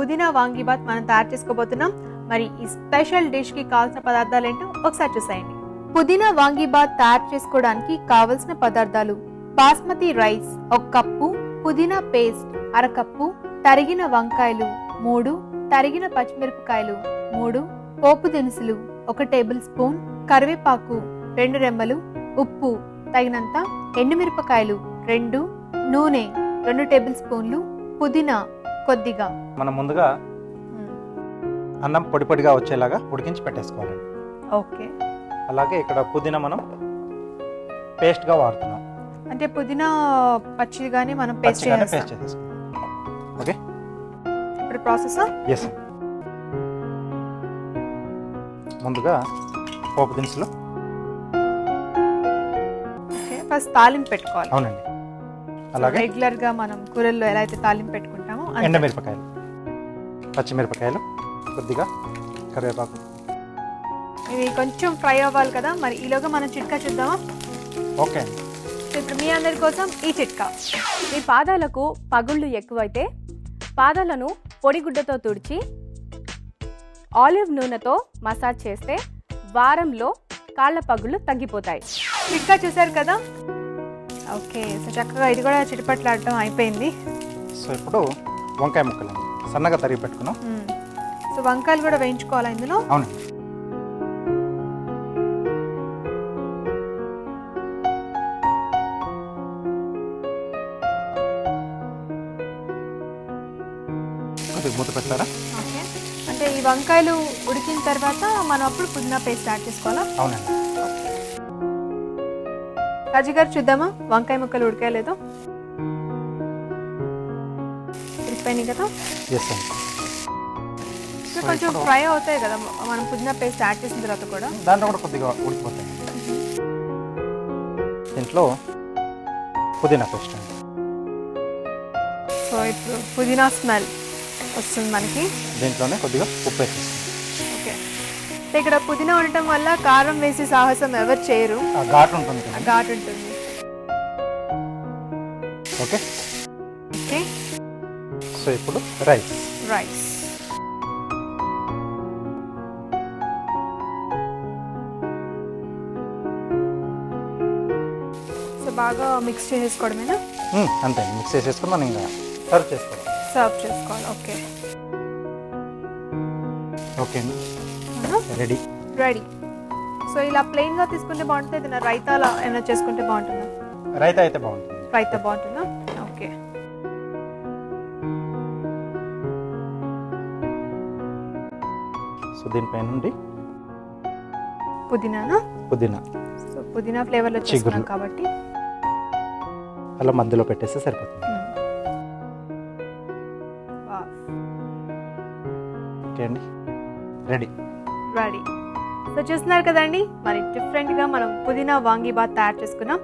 పుదీనా వాంగీబాత్ మనం తయారు చేసుకోబోతున్నాం. మరి ఈ స్పెషల్ డిష్కి కావాల్సిన పదార్థాలు ఏంటో ఒకసారి చూసేయండి. పుదీనా వాంగీబాత్ తయారు చేసుకోవడానికి కావలసిన పదార్థాలు బాస్మతి రైస్ ఒక కప్పు పుదీనా పేస్ట్ అరకప్పు తరిగిన వంకాయలు మూడు తరిగిన పచ్చిమిరపకాయలు మూడు పోపు దినుసులు ఒక టేబుల్ స్పూన్ కరివేపాకు రెండు రెమ్మలు ఉప్పు తగినంత ఎండుమిరపకాయలు రెండు నూనె రెండు టేబుల్ స్పూన్లు పుదీనా కొద్దిగా. మనం ముందుగా అన్నం పొడి పొడిగా వచ్చేలాగా ఉడికించి పెట్టేసుకోవాలండి ఓకే. అలాగే ఇక్కడ పుదీనా మనం పేస్ట్గా వాడుతున్నాం. అంటే పుదీనా పచ్చిగానే మనం పేస్ట్ పేస్ట్ చేసేసుకుంటాం ఓకే? ఇప్పుడు ప్రాసెస్? ఎస్ ముందుగా పోపు దినుసులు. ఓకే ఫస్ట్ తాలింపు పెట్టుకోవాలి. అవునండి. అలాగే? రెగ్యులర్గా మనం కూరల్లో ఎలా అయితే తాలింపు పెట్టుకుంటామో అంతే. ఎండమిరపకాయలు. పచ్చిమిరపకాయలు కొద్దిగా కరివేపాకు. ఇవి కొంచెం ఫ్రై అవ్వాలి కదా మరి ఈలోగా మనం చిట్కా చూద్దామా? ఓకే. ఇప్పుడు మీ అందరి కోసం ఈ చిట్కా. మీ పాదాలకు పగుళ్ళు ఎక్కువైతే పాదాలను పొడిగుడ్డతో తుడిచి ఆలివ్ నూనెతో మసాజ్ చేస్తే వారంలో కాళ్ళ పగుళ్ళు తగ్గిపోతాయి. చిట్కా చూసారు కదా? ఓకే సో చక్కగా ఇది కూడా చిటిపట్లాడటం అయిపోయింది. సో ఇప్పుడు వంకాయ ముక్కలండి సన్నగా తరిగి పెట్టుకున్నాం. సో వంకాయలు కూడా వేయించుకోవాలా ఇందులో? అవునండి. కొద్దిగా మూత పెట్టారా? ఓకే. అంటే ఈ వంకాయలు ఉడికిన తర్వాత మనం అప్పుడు పుదీనా పేస్ట్ యాడ్ చేసుకోవాలా? అవునండి. రాజు గారు చూద్దామా? వంకాయ ముక్కలు ఉడకాయలేదో ఉడికిపోయినాయి కదా? కొంచెం ఫ్రై అవుతాయి కదా మనం పుదీనా పేస్ట్ యాడ్ చేసిన తర్వాత కూడా. దాంట్లో కూడా కొద్దిగా ఉడికిపోతాయి. దీంట్లో పుదీనా పేస్ట్ అండి. సో ఇప్పుడు పుదీనా స్మెల్ వస్తుంది మనకి. దీంట్లోనే కొద్దిగా ఉప్పు వేసేస్తాం ఓకే. ఇక్కడ పుదీనా ఉండటం వల్ల కారం వేసి సాహసం ఎవరు చేయరు. ఘాటు ఉంటుంది ఘాటు ఉంటుంది. ఓకే. ఓకే. సో ఇప్పుడు రైస్. రైస్. సో బాగా మిక్స్ చేసేసుకోవడమేనా? మ్మ్, అంతే. మిక్స్ చేసేసుకుని మనం ఇంకా సర్వ్ చేసుకోవాలి. సర్వ్ చేసుకోవాలి. Okay. Okay ready. Ready. So ఇలా ప్లెయిన్గా తీసుకుంటే బాగుంటుంది? రైతాలా ఏమైనా చేసుకుంటే బాగుంటుందా? రైతా అయితే బాగుంటుంది. రైతా బాగుంటుందా? సో దీనిపై నుండి పుదీనానా పుదీనా. సో పుదీనా ఫ్లేవర్లో చేసుకున్నాం చిగురు. కాబట్టి. అలా మధ్యలో పెట్టేస్తే సరిపోతుంది. ఓకే అండి. రెడీ. రెడీ సో చూస్తున్నారు కదండి మరి డిఫరెంట్గా మనం పుదీనా వాంగి బాత్ తయారు చేసుకున్నాం.